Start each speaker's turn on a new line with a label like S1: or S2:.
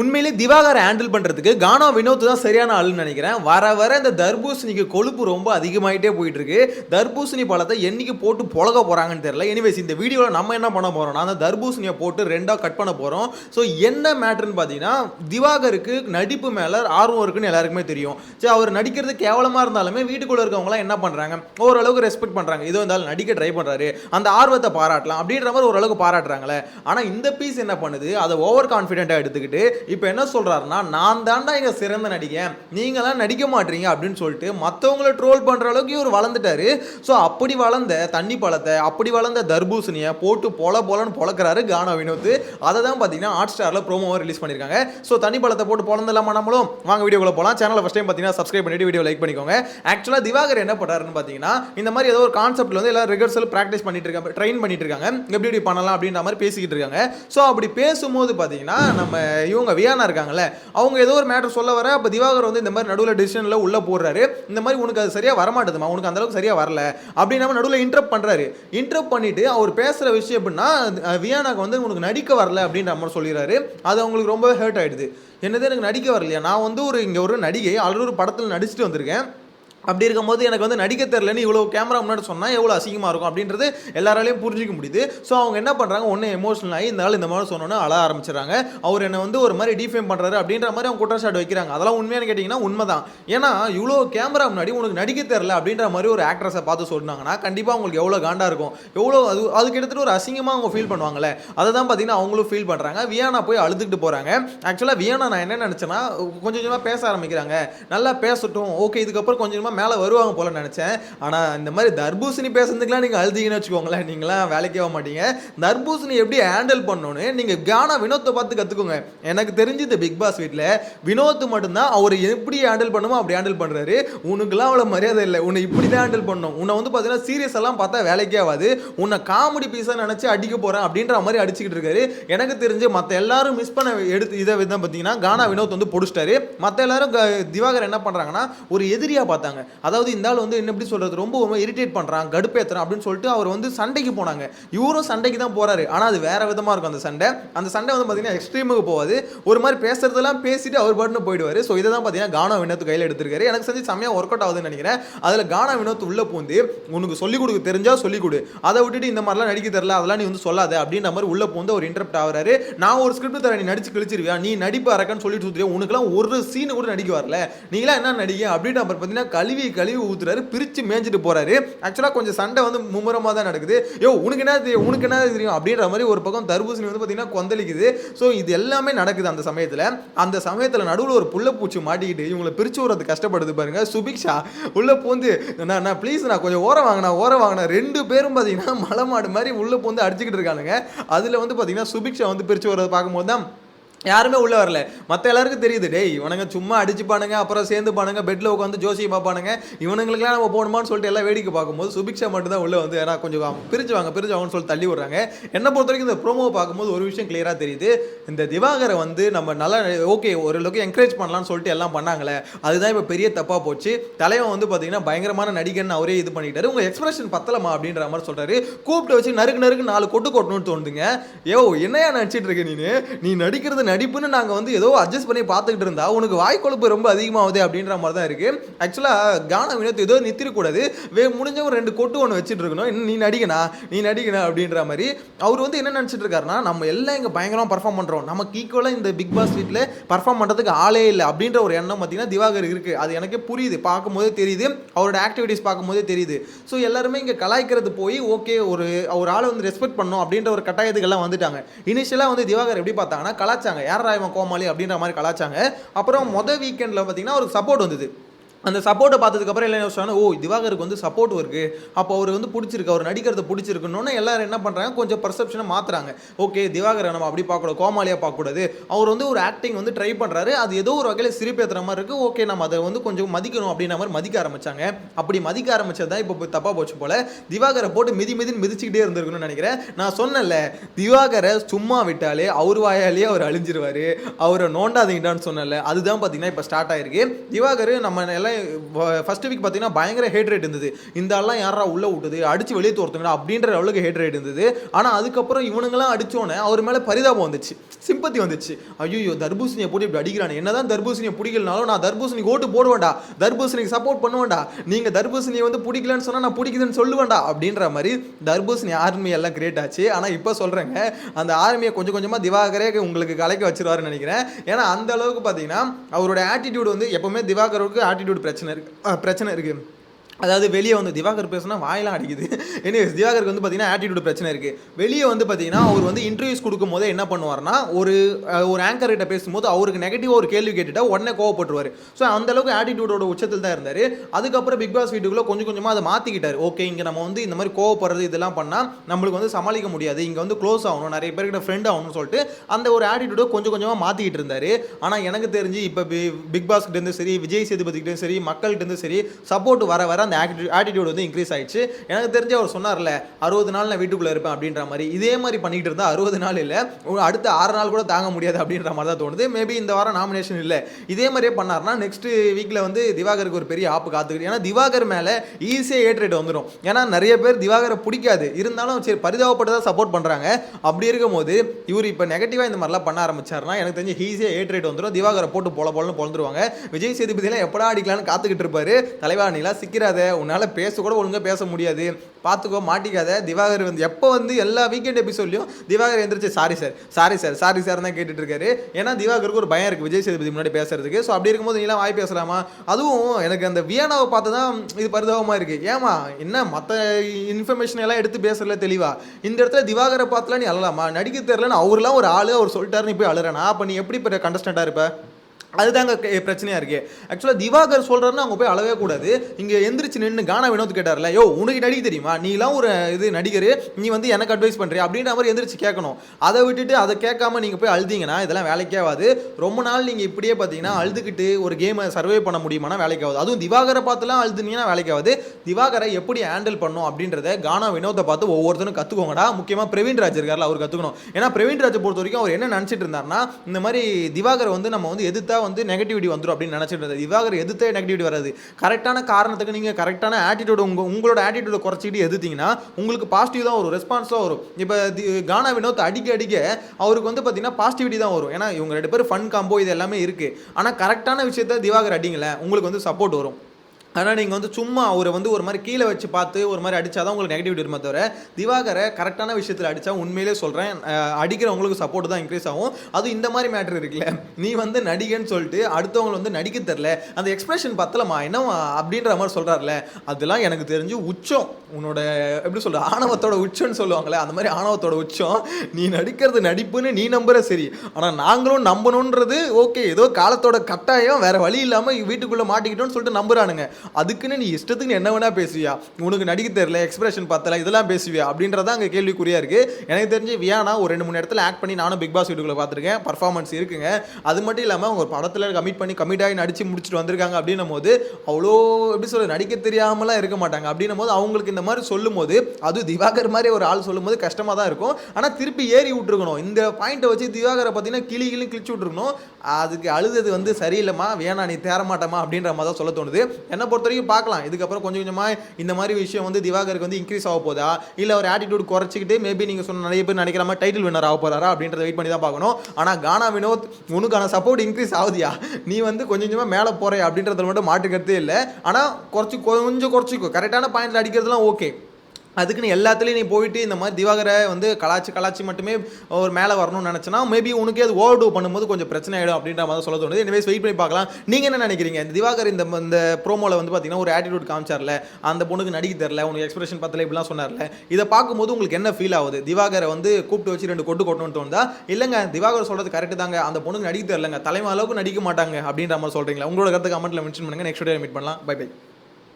S1: உண்மையிலே திவாகரை ஹேண்டில் பண்ணுறதுக்கு கானா வினோத் தான் சரியான ஆளுன்னு நினைக்கிறேன். வர வர இந்த தர்பூசணிக்கு கொழுப்பு ரொம்ப அதிகமாகிட்டே போயிட்டு இருக்கு தர்பூசணி பழத்தை என்னைக்கு போட்டு புழக போகிறாங்கன்னு தெரியல. எனிவேஸ் இந்த வீடியோவில் நம்ம என்ன பண்ண போகிறோம்னா அந்த தர்பூசணியை போட்டு ரெண்டாக கட் பண்ண போகிறோம் ஸோ என்ன மேட்ருன்னு பார்த்தீங்கன்னா திவாகருக்கு நடிப்பு மேலே ஆர்வம் இருக்குன்னு எல்லாருக்குமே தெரியும். சரி அவர் நடிக்கிறது கேவலமாக இருந்தாலுமே வீட்டுக்குள்ளே இருக்கவங்களாம் என்ன பண்ணுறாங்க ஓரளவுக்கு ரெஸ்பெக்ட் பண்ணுறாங்க இதோ இருந்தாலும் நடிக்க ட்ரை பண்ணுறாரு அந்த ஆர்வத்தை பாராட்டலாம். அப்படின்ற மாதிரி ஓரளவுக்கு பாராட்டுறாங்களே. ஆனால் இந்த பீஸ் என்ன பண்ணுது? அதை ஓவர் கான்ஃபிடென்ட்டாக எடுத்துக்கிட்டு இப்போ என்ன சொல்றாருன்னா நான் தாண்டா இங்கே சிறந்த நடிகன். நீங்களாம் நடிக்க மாட்டீங்க அப்படின்னு சொல்லிட்டு மற்றவங்களை ட்ரோல் பண்ணுற அளவுக்கு இவர் வளர்ந்துட்டாரு. ஸோ அப்படி வளர்ந்த தண்ணி பழத்தை அப்படி வளர்ந்த தர்பூசணியை போட்டு பொல பொலன்னு பொழக்கிறாரு கானா வினோத். அதை தான் பார்த்தீங்கன்னா ஹாட் ஸ்டாரில் ப்ரோமோவை ரிலீஸ் பண்ணியிருக்காங்க ஸோ தண்ணி பழத்தை போட்டு பொழந்துலாமா நம்மளும்? வாங்க வீடியோக்குள்ள போகலாம் சேனலை ஃபஸ்ட் டைம் பார்த்தீங்கன்னா சப்ஸ்கிரைப் பண்ணிட்டு வீடியோ லைக் பண்ணிக்கோங்க. ஆக்சுவலாக திவாகர் என்ன பண்ணுறாருன்னு பார்த்தீங்கன்னா இந்த மாதிரி ஏதோ ஒரு கான்செப்ட் வந்து எல்லாம் ரிகர்சல் ப்ராக்டிஸ் பண்ணிட்டு இருக்காங்க ட்ரெயின் பண்ணிட்டு இருக்காங்க எப்படி இப்படி பண்ணலாம் அப்படின்ற மாதிரி பேசிக்கிட்டு இருக்காங்க. ஸோ அப்படி பேசும்போது பார்த்தீங்கன்னா நம்ம இவங்க வியானா இருக்காங்கல்ல அவங்க ஏதோ ஒரு மேட்டர் சொல்ல வர அப்போ திவாகர் வந்து இந்த மாதிரி நடுவில் டிசிஷனில் உள்ளே போடுறாரு. இந்த மாதிரி உனக்கு அது சரியாக வரமாட்டேதுமா? உனக்கு அந்தளவுக்கு சரியாக வரல. அப்படின்னு நம்ம நடுவில் இன்டரப்ட் பண்ணுறாரு இன்டரப்ட் பண்ணிவிட்டு அவர் பேசுகிற விஷயம் எப்படின்னா வியானாக்கு வந்து உனக்கு நடிக்க வரல அப்படின்ற மாதிரி சொல்லிடுறாரு. அது அவங்களுக்கு ரொம்ப ஹர்ட் ஆகிடுது என்னது எனக்கு நடிக்க வரலையா? நான் வந்து ஒரு இங்கே ஒரு நடிகை ஆல்ரெடி ஒரு படத்தில் நடிச்சுட்டு வந்திருக்கேன். அப்படி இருக்கும்போது எனக்கு வந்து நடிக்க தெரிலன்னு இவ்வளோ கேமரா முன்னாடி சொன்னால் எவ்வளோ அசிங்கமாக இருக்கும் அப்படின்றது எல்லாராலையும் புரிஞ்சிக்க முடியுது. ஸோ அவங்க என்ன பண்ணுறாங்க ஒன்று எமோஷனல் ஆகி இந்த ஆள் இந்த மாதிரி சொன்னோன்னு அழ ஆரம்பிச்சிடுறாங்க. அவர் என்னை வந்து ஒரு மாதிரி டிஃபேம் பண்ணுறாரு அப்படின்ற மாதிரி அவங்க குற்றச்சாட்டு வைக்கிறாங்க. அதெல்லாம் உண்மையான கேட்டிங்கன்னா உண்மைதான். ஏன்னா இவ்வளோ கேமரா முன்னாடி உனக்கு நடிக்க தெரில அப்படின்ற மாதிரி ஒரு ஆக்ட்ரஸை பார்த்து சொன்னாங்கன்னா கண்டிப்பாக அவங்களுக்கு எவ்வளோ காண்டாக இருக்கும். எவ்வளோ அது அது கிட்டத்தட்ட ஒரு அசிங்கமாக அவங்க ஃபீல் பண்ணுவாங்கல்ல. அதை தான் பார்த்தீங்கன்னா அவங்களும் ஃபீல் பண்ணுறாங்க வியானா போய் அழுதுகிட்டு போகிறாங்க ஆக்சுவலாக வியானா நான் என்ன நினச்சேன்னா கொஞ்சம் கொஞ்சமாக பேச ஆரம்பிக்கிறாங்க. நல்லா பேசட்டும். ஓகே இதுக்கப்புறம் கொஞ்சம் கொஞ்சமாக மேலே வருவாங்க போல நினச்சேன். ஆனால் இந்த மாதிரி தர்பூசணி பேசுறதுக்குலாம் நீங்கள் அழுதிங்கன்னு வச்சுக்கோங்களேன். நீங்களாம் வேலைக்கே ஆக மாட்டீங்க. தர்பூசணி எப்படி ஹேண்டில் பண்ணணும்னு நீங்கள் கானா வினோத்தை பார்த்து கற்றுக்கோங்க எனக்கு தெரிஞ்சு இந்த பிக் பாஸ் வீட்டில் வினோத் மட்டும்தான் அவர் எப்படி ஹேண்டில் பண்ணுமோ அப்படி ஹேண்டில் பண்ணுறாரு உனக்குலாம் அவ்வளோ மரியாதை இல்லை. உன்னை இப்படி தான் ஹேண்டில் பண்ணணும். உன்னை வந்து பார்த்தீங்கன்னா சீரியஸ் எல்லாம் பார்த்தா வேலைக்கே ஆகாது. உன்னை காமெடி பீஸாக நினச்சி அடிக்க போகிறேன் அப்படின்ற மாதிரி அடிச்சுக்கிட்டு இருக்காரு. எனக்கு தெரிஞ்சு மற்ற எல்லாரும் மிஸ் பண்ண எடுத்து இதை தான் பார்த்தீங்கன்னா கானா வினோத் வந்து பொடிச்சிட்டாரு. மற்ற எல்லாரும் க- திவாகர் என்ன பண்ணுறாங்கன்னா ஒரு எதிரியாக பார்த்தாங்க. அதாவது இந்த ஆள் வந்து என்ன எப்படி சொல்கிறது ரொம்ப இரிட்டேட் பண்ணுறான் கடுப்பேற்றுறான் அப்படின்னு சொல்லிட்டு அவர் வந்து சண்டைக்கு போனாங்க. இவரும் சண்டைக்கு தான் போகிறாரு ஆனால் அது வேற விதமாக இருக்கும் அந்த சண்டை. அந்த சண்டை வந்து பார்த்தீங்கன்னா எக்ஸ்ட்ரீமுக்கு போகாது. ஒரு மாதிரி பேசுறதெல்லாம் பேசிட்டு அவர் பாட்டுன்னு போயிடுவார். ஸோ இதை தான் பார்த்தீங்கன்னா கானா வினோத் கையில் எடுத்திருக்காரு. எனக்கு செஞ்சு செம்மையாக ஒர்க் அவுட் ஆகுதுன்னு நினைக்கிறேன். அதில் கானா வினோத் உள்ள பூந்து உனக்கு சொல்லிக் கொடுக்க தெரிஞ்சால் சொல்லிக் கொடு. அதை விட்டுட்டு இந்த மாதிரிலாம் நடிக்க தெரில அதெல்லாம் நீ வந்து சொல்லாத. அப்படின்ற மாதிரி உள்ள பூந்து அவர் இன்டரப்ட் ஆகிறாரு. நான் ஒரு ஸ்கிரிப்ட் தரேன் நீ நடிச்சு கழிச்சிருவியா? நீ நடிப்பு அரக்கன்னு சொல்லிட்டு சுற்றியா உனக்குலாம் ஒரு சீனு கூட நடிக்க வரல. நீங்களாம் என்ன நடிக்க? அப்படின்ற மாதிரி பார்த்தீங்கன்னா கழுவி கழுவி ஊத்துறாரு பிரிச்சு மேய்ஞ்சிட்டு போறாரு. ஆக்சுவலாக கொஞ்சம் சண்டை வந்து மும்முரமாக தான் நடக்குது. யோ உனக்கு என்ன தெரியும் உனக்கு என்ன தெரியும் அப்படின்ற மாதிரி ஒரு பக்கம் தர்பூசணி வந்து பார்த்தீங்கன்னா கொந்தளிக்குது. ஸோ இது எல்லாமே நடக்குது அந்த சமயத்தில். அந்த சமயத்தில் நடுவில் ஒரு புள்ளப்பூச்சி மாட்டிக்கிட்டு இவங்களை பிரிச்சு விடுறது கஷ்டப்படுது பாருங்க. சுபிக்ஷா உள்ள பூந்து நான் ப்ளீஸ் நான் கொஞ்சம் ஓரம் வாங்கினா ஓரம் வாங்கினா. ரெண்டு பேரும் பார்த்தீங்கன்னா மலை மாடு மாதிரி உள்ள பூந்து அடிச்சுக்கிட்டு இருக்கானுங்க. அதில் வந்து பார்த்தீங்கன்னா சுபிக்ஷா வந்து பிரிச்சு விடுறத பார்க்கும்போது தான் யாருமே உள்ளே வரல. மற்ற எல்லாருக்கும் தெரியுது டேய் இவனுங்க சும்மா அடிச்சுப்பானுங்க அப்புறம் சேர்ந்து பானுங்க பெட்டில் உட்காந்து ஜோசியை பார்ப்பானுங்க. இவனுங்களுக்குலாம் நம்ம போகணுமான்னு சொல்லிட்டு எல்லாம் வேடிக்கை பார்க்கும்போது சுபிக்ஷா மட்டும் தான் உள்ளே வந்து ஏன்னா கொஞ்சம் பிரிச்சு வாங்க பிரிச்சு வாங்கன்னு சொல்லி தள்ளி விடுறாங்க. என்ன பொறுத்த வரைக்கும் இந்த ப்ரோமோவை பார்க்கும்போது ஒரு விஷயம் கிளியராக தெரியுது. இந்த திவாகரை வந்து நம்ம நல்லா ஓகே ஓரளவுக்கு என்கரேஜ் பண்ணலாம்னு சொல்லிட்டு எல்லாம் பண்ணாங்களே அதுதான் இப்போ பெரிய தப்பாக போச்சு. தலைவன் வந்து பார்த்தீங்கன்னா பயங்கரமான நடிகன் அவரே இது பண்ணிட்டாரு. உங்கள் எக்ஸ்பிரஷன் பத்தலமா அப்படின்ற மாதிரி சொல்கிறாரு கூப்பிட்டு வச்சு நறுக்கு நறுக்கு நாலு கொட்டு கொட்டணும்னு தோணுதுங்க. யோ என்னையா நினச்சிட்டு இருக்க நீனு? நீ நடிக்கிறது நடிப்புன்னு நாங்கள் வந்து ஏதோ அட்ஜஸ்ட் பண்ணி பார்த்துக்கிட்டு இருந்தா உனக்கு வாய் கொழுப்பு ரொம்ப அதிகமாகுது அப்படின்ற மாதிரி தான் இருக்கு. ஆக்சுவலாக கான வினோத் ஏதோ நித்திரக்கூடாது. வே முடிஞ்சவங்க ரெண்டு கொட்டு ஒன்று வச்சுட்டு இருக்கணும். இன்னும் நீ நடிக்கணா நீ நடிக்கணா அப்படின்ற மாதிரி. அவர் வந்து என்ன நினச்சிட்டு இருக்காருன்னா நம்ம எல்லாம் இங்கே பயங்கரமாக பர்ஃபார்ம் பண்ணுறோம் நமக்கு ஈக்குவலாக இந்த பிக் பாஸ் வீட்டில் பர்ஃபார்ம் பண்ணுறதுக்கு ஆளே இல்லை அப்படின்ற ஒரு எண்ணம் பார்த்தீங்கன்னா திவாகர் இருக்குது அது எனக்கே புரியுது. பார்க்கும்போதே தெரியுது. அவரோட ஆக்டிவிட்டீஸ் பார்க்கும்போதே தெரியுது. ஸோ எல்லாருமே இங்கே கலாய்க்கிறது போய் ஓகே ஒரு ஒரு ஆளை வந்து ரெஸ்பெக்ட் பண்ணணும் அப்படின்ற ஒரு கட்டாயத்துக்கெல்லாம் வந்துட்டாங்க. இனிஷியலாக வந்து திவாகர் எப்படி பார்த்தாங்கன்னா கலாச்சாங்க. யார் இவன் கோமாளி அப்படின்ற மாதிரி கலாச்சாங்க. அப்புறம் மொதல் வீக்கெண்டில் பார்த்தீங்கன்னா ஒரு சப்போர்ட் வந்தது. அந்த சப்போர்ட்டை பார்த்ததுக்கப்புறம் எல்லாம் யோசிச்சாங்க ஓ திவாகருக்கு வந்து சப்போர்ட் இருக்குது அப்போ அவர் வந்து பிடிச்சிருக்கு. அவர் நடிக்கிறத பிடிச்சிருக்குன்னு எல்லாரும் என்ன பண்ணுறாங்க கொஞ்சம் பர்செப்ஷனை மாற்றுறாங்க ஓகே திவாகரை நம்ம அப்படி பார்க்கக்கூடாது கோமாளியாக பார்க்கக்கூடாது. அவர் வந்து ஒரு ஆக்டிங் வந்து ட்ரை பண்ணுறாரு அது ஏதோ ஒரு வகையில் சிரிப்பேற்றுற மாதிரி இருக்குது ஓகே நம்ம அதை வந்து கொஞ்சம் மதிக்கணும் அப்படின்ற மாதிரி மதிக்க ஆரம்பித்தாங்க அப்படி மதிக்க ஆரம்பிச்சது தான் இப்போ தப்பாக போச்சு போல. திவாகரை போட்டு மிதி மிதின்னு மிதிச்சுக்கிட்டே இருந்திருக்குன்னு நினைக்கிறேன். நான் சொன்னேன்ல திவாகரை சும்மா விட்டாலே அவர் வாயாலேயே அவர் அழிஞ்சிருவார். அவரை நோண்டாதீங்கடான்னு சொன்னல அதுதான் பார்த்தீங்கன்னா இப்போ ஸ்டார்ட் ஆயிருக்கு. திவாகர் நம்ம எல்லாம் வீக்லாம் ஃபர்ஸ்ட் வீக் பார்த்தீங்கன்னா பயங்கர ஹேட் ரேட் இருந்தது. இந்த ஆள்லாம் யாரா உள்ளே விட்டுது? அடிச்சு வெளியே துரத்துங்கடா அப்படின்ற லெவலுக்கு ஹேட் ரேட் இருந்தது. ஆனால் அதுக்கப்புறம் இவனுங்களாம் அடிச்சோன்னே அவர் மேலே பரிதாபம் வந்துச்சு. சிம்பத்தி வந்துச்சு. ஐயோ தர்பூசணியை போட்டு இப்படி அடிக்கிறானே. என்னதான் தர்பூசணியை பிடிக்கலனாலும் நான் தர்பூசணிக்கு ஓட்டு போடுவேன்டா. தர்பூசணிக்கு சப்போர்ட் பண்ணுவேன்டா. நீங்கள் தர்பூசணியை வந்து பிடிக்கலன்னு சொன்னால் நான் பிடிக்குதுன்னு சொல்லுவேன்டா அப்படின்ற மாதிரி தர்பூசணி ஆர்மி எல்லாம் கிரியேட் ஆச்சு. ஆனால் இப்போ சொல்கிறேங்க அந்த ஆர்மியை கொஞ்சம் கொஞ்சமாக திவாகரே உங்களுக்கு கலைக்க வச்சிருவாருன்னு நினைக்கிறேன். ஏன்னா அந்த அளவுக்கு பார்த்தீங்கன்னா அவரோட ஆட்டிடியூட் வந்து எப்பவுமே திவாகருக்கு ஆட்டிடியூட் பிரச்சனை இருக்கு. பிரச்சனை இருக்குது அதாவது வெளியே வந்து திவாகர் பேசுனா வாயெல்லாம் அடிக்குது. எனிவேஸ் திவாகருக்கு வந்து பார்த்தீங்கன்னா ஆட்டிடியூட் பிரச்சனை இருக்குது வெளியே வந்து பார்த்தீங்கன்னா அவர் வந்து இன்டர்வியூஸ் கொடுக்கும் போதே என்ன பண்ணுவார்னா ஒரு ஒரு ஆங்கர் கிட்ட பேசும்போது அவருக்கு நெகட்டிவாக ஒரு கேள்வி கேட்டுட்டா உடனே கோவப்பட்டுருவார். ஸோ அந்த அளவுக்கு ஆட்டிடியூடோட உச்சத்தில் தான் இருந்தார். அதுக்கப்புறம் பிக் பாஸ் வீட்டுக்குள்ளே கொஞ்சம் கொஞ்சமாக அதை மாற்றிக்கிட்டார் ஓகே இங்கே நம்ம வந்து இந்த மாதிரி கோவப்படுறது இதெல்லாம் பண்ணால் நம்மளுக்கு வந்து சமாளிக்க முடியாது. இங்கே வந்து க்ளோஸ் ஆகணும் நிறைய பேர்கிட்ட ஃப்ரெண்ட் ஆகணும்னு சொல்லிட்டு அந்த ஒரு ஆட்டிடியூடை கொஞ்சம் கொஞ்சமாக மாற்றிக்கிட்டு இருந்தார். ஆனால் எனக்கு தெரிஞ்சு இப்போ பிக் பாஸ்கிட்டேருந்து சரி விஜய் சேதுபதிக்கிட்டேருந்து சரி மக்கள்கிட்டேருந்து சரி சப்போர்ட் வர வர அந்த ஆட்டிடியூட் வந்து இன்க்ரீஸ் ஆயிடுச்சு. எனக்கு தெரிஞ்சு அவர் சொன்னார்ல அறுபது நாள் நான் வீட்டுக்குள்ளே இருப்பேன் அப்படின்ற மாதிரி. இதே மாதிரி பண்ணிகிட்டு இருந்தால் அறுபது நாள் இல்லை அடுத்த ஆறு நாள் கூட தாங்க முடியாது அப்படின்ற மாதிரி தான் தோணுது. மேபி இந்த வாரம் நாமினேஷன் இல்லை. இதே மாதிரியே பண்ணார்னா நெக்ஸ்ட் வீக்கில் வந்து திவாகருக்கு ஒரு பெரிய ஆப்பு காத்துக்கிட்டு ஏன்னா திவாகர் மேலே ஈஸியாக ஏட் வந்துடும் ஏன்னா நிறைய பேர் திவாகரை பிடிக்காது. இருந்தாலும் சரி பரிதாபப்பட்டு தான் சப்போர்ட் பண்ணுறாங்க அப்படி இருக்கும்போது இவர் இப்போ நெகட்டிவாக இந்த மாதிரிலாம் பண்ண ஆரம்பிச்சாருன்னா எனக்கு தெரிஞ்சு ஈஸியாக ஏட் ரேட் வந்துடும் திவாகரை போட்டு போல போலன்னு பொழந்துருவாங்க. விஜய் சேதுபதியெல்லாம் எப்படா அடிக்கலாம்னு காத்துக்கிட்டு இருப்பாரு. தலைவா நீலாம் சிக்கிறாத உன்னால் பேச கூட ஒழுங்காக பேச முடியாது. பார்த்துக்கோ மாட்டிக்காத. திவாகர் வந்து எப்போ வந்து எல்லா வீக்கெண்ட் எபிசோட்லையும் திவாகர் எந்திரிச்சு sorry sir sorry sir sorry sir தான் கேட்டுட்டு இருக்காரு ஏன்னா திவாகருக்கு ஒரு பயம் இருக்குது விஜய் சேதுபதி முன்னாடி பேசுறதுக்கு. ஸோ அப்படி இருக்கும்போது நீலாம் வாய் பேசலாமா? அதுவும் எனக்கு அந்த வியானாவை பார்த்து தான் இது பரிதாபமாக இருக்குது ஏமா என்ன மற்ற இன்ஃபர்மேஷன் எல்லாம் எடுத்து பேசுறதுல தெளிவா? இந்த இடத்துல திவாகரை பார்த்துலாம் நீ அழலாமா? நடிக்க தெரிலன்னு அவர்லாம் ஒரு ஆளு அவர் சொல்லிட்டாருன்னு போய் அழுறேனா. அப்போ நீ எப்படி இப்போ கண்டஸ்டண்ட்டாக இருப்ப? அதுதாங்க பிரச்சனையாக இருக்குது இருக்கு. ஆக்சுவலாக திவாகர் சொல்றாருன்னா அவங்க போய் அழவே கூடாது. இங்கே எந்திரிச்சு நின்று கானா வினோத் கேட்டார்ல யோ உனக்கு நடிக்க தெரியுமா? நீலாம் ஒரு இது நடிகர். நீ வந்து எனக்கு அட்வைஸ் பண்றியா? அப்படின்ற மாதிரி எந்திரிச்சு கேட்கணும் அதை விட்டுட்டு அதை கேட்காம நீங்கள் போய் அழுதீங்கன்னா இதெல்லாம் வேலைக்கே ஆகாது. ரொம்ப நாள் நீங்கள் இப்படியே பார்த்தீங்கன்னா அழுதுகிட்டு ஒரு கேமை சர்வே பண்ண முடியுமானா வேலைக்காகாது ஆகுது. அதுவும் திவாகரை பார்த்துலாம் அழுதுனீங்கன்னா வேலைக்காகாது திவாகரை எப்படி ஹேண்டில் பண்ணும் அப்படின்றத கானா வினோத்தை பார்த்து ஒவ்வொருத்தரும் கற்றுக்கோங்கடா முக்கியமாக பிரவீன் ராஜ் இருக்கார்ல அவர் கற்றுக்கணும் ஏன்னா பிரவீன் ராஜை பொறுத்த வரைக்கும் அவர் என்ன நினச்சிட்டு இருந்தாருன்னா இந்த மாதிரி திவாகரை வந்து நம்ம வந்து எதிர்த்தா வந்து நெகட்டிவிட்டி வந்துடும் அப்படின்னு நினச்சிட்டு இருந்தது. திவாகர் எதிர்த்தே நெகட்டிவிட்டி வராது. கரெக்டான காரணத்துக்கு நீங்கள் கரெக்டான ஆட்டிடியூட் உங்கள் உங்களோட ஆட்டிடியூட குறைச்சிக்கிட்டு எதிர்த்தீங்கன்னா உங்களுக்கு பாசிட்டிவ் தான் வரும் ரெஸ்பான்ஸ் தான் வரும். இப்போ கானா வினோத் அடிக்க அடிக்க அவருக்கு வந்து பார்த்தீங்கன்னா பாசிட்டிவிட்டி தான் வரும். ஏன்னா இவங்க ரெண்டு பேரும் ஃபன் காம்போ இது எல்லாமே இருக்குது ஆனால் கரெக்டான விஷயத்த திவாகர் அடிங்களேன் உங்களுக்கு வந்து சப்போர்ட் வரும். ஆனால் நீங்கள் வந்து சும்மா அவரை வந்து ஒரு மாதிரி கீழே வச்சு பார்த்து ஒரு மாதிரி அடித்தா தான் உங்களுக்கு நெகட்டிவிட்டி வருமே தவிர திவாகரை கரெக்டான விஷயத்தில் அடித்தா உண்மையிலே சொல்கிறேன் அடிக்கிறவங்களுக்கு சப்போர்ட் தான் இன்க்ரீஸ் ஆகும். அது இந்த மாதிரி மேட்ரு இருக்குல்ல. நீ வந்து நடிகன்னு சொல்லிட்டு அடுத்தவங்களை வந்து நடிக்க தெரில அந்த எக்ஸ்பிரஷன் பத்தலமா என்னவா அப்படின்ற மாதிரி சொல்கிறாருல அதெல்லாம் எனக்கு தெரிஞ்சு உச்சம். உன்னோட எப்படி சொல்கிற ஆணவத்தோட உச்சம்னு சொல்லுவாங்களே அந்த மாதிரி ஆணவத்தோட உச்சம். நீ நடிக்கிறது நடிப்புன்னு நீ நம்புற சரி. ஆனால் நாங்களும் நம்பணுன்றது ஓகே ஏதோ காலத்தோட கட்டாயம் வேறு வழி இல்லாமல் வீட்டுக்குள்ளே மாட்டிக்கிட்டோன்னு சொல்லிட்டு நம்புறானுங்க. அதுக்குன்னு நீ இஷ்டத்துக்கு என்ன வேணா பேசுவியா? உனக்கு நடிக்க தெரியல எக்ஸ்பிரஷன் பார்த்தல இதெல்லாம் பேசுவியா? அப்படின்றதான் அங்கே கேள்விக்குறியா இருக்கு. எனக்கு தெரிஞ்சு வியானா ஒரு ரெண்டு மூணு இடத்துல ஆக்ட் பண்ணி நானும் பிக் பாஸ் வீட்டுக்குள்ள பார்த்துருக்கேன். பர்ஃபார்மன்ஸ் இருக்குங்க. அது மட்டும் இல்லாமல் அவங்க ஒரு படத்தில் கமிட் பண்ணி கமிட் ஆகி நடிச்சு முடிச்சுட்டு வந்திருக்காங்க அப்படின்னும் போது அவ்வளோ எப்படி சொல்ல நடிக்க தெரியாமலாம் இருக்க மாட்டாங்க. அப்படின்னும் போது அவங்களுக்கு இந்த மாதிரி சொல்லும் போது அது திவாகர் மாதிரி ஒரு ஆள் சொல்லும் போது கஷ்டமாக தான் இருக்கும். ஆனால் திருப்பி ஏறி விட்டுருக்கணும். இந்த பாயிண்ட்டை வச்சு திவாகரை பார்த்தீங்கன்னா கிளி கிளி கிழிச்சு விட்டுருக்கணும். அதுக்கு அழுதது வந்து சரியில்லைம்மா வேணா நீ தேர மாட்டேமா அப்படின்ற மாதிரி தான் சொல்ல தோணுது. என்ன பொறுத்த வரைக்கும் பார்க்கலாம். இதுக்கப்புறம் கொஞ்சம் கொஞ்சமாக இந்த மாதிரி விஷயம் வந்து திவாகருக்கு வந்து இன்க்ரீஸ் ஆக போதா? இல்லை ஒரு ஆட்டிடியூட் குறைச்சிக்கிட்டு மேபி நீங்கள் சொன்ன நிறைய பேர் நினைக்கிற மாதிரி டைட்டில் வின்னர் ஆக போறாரா? அப்படின்றத வெயிட் பண்ணி தான் பார்க்கணும். ஆனால் கானா வினோத் உனக்கான சப்போர்ட் இன்க்ரீஸ் ஆகுதியா? நீ வந்து கொஞ்சம் கொஞ்சமாக மேலே போகிற அப்படின்றத மட்டும் மாட்டுக்கிறதே இல்லை. ஆனால் குறைச்சி கொஞ்சம் குறைச்சிக்கும் கரெக்டான பாயிண்ட்ல அடிக்கிறதுலாம் ஓகே அதுக்குன்னு எல்லாத்துலேயும் நீ போயிட்டு இந்த மாதிரி திவாகரை வந்து கலாச்சி கலாச்சி மட்டுமே ஒரு மேலே வரணும்னு நினச்சினா மேபி உனக்கே அது ஓவர் டூ பண்ணும்போது கொஞ்சம் பிரச்சனை ஆகிடும் அப்படின்ற மாதிரி சொல்ல தோணுது. எனவே வெயிட் பண்ணி பார்க்கலாம். நீங்கள் என்ன நினைக்கிறீங்க? இந்த திவாகர் இந்த இந்த ப்ரோமோவில் வந்து பார்த்தீங்கன்னா ஒரு ஆட்டிடியூட் காமிச்சார்ல அந்த பொண்ணுக்கு நடிக்க தெரில உனக்கு எக்ஸ்பிரஷன் பத்தல இப்படிலாம் சொன்னார்ல. இதை பார்க்கும்போது உங்களுக்கு என்ன ஃபீல் ஆகுது? திவாகரை வந்து கூப்பிட்டு வச்சு ரெண்டு கொட்டு கொட்டணும்னு தோணுதா? இல்லைங்க திவாகர் சொல்கிறது கரெக்டு தாங்க. அந்த பொண்ணுக்கு நடிக்க தெரிலங்க தலைமை அளவுக்கு நடிக்க மாட்டாங்க அப்படின்ற மாதிரி சொல்கிறீங்களா உங்களோட கருத்து கமெண்ட்டில் மென்ஷன் பண்ணுங்கள் நெக்ஸ்ட் டே மீட் பண்ணலாம். Bye bye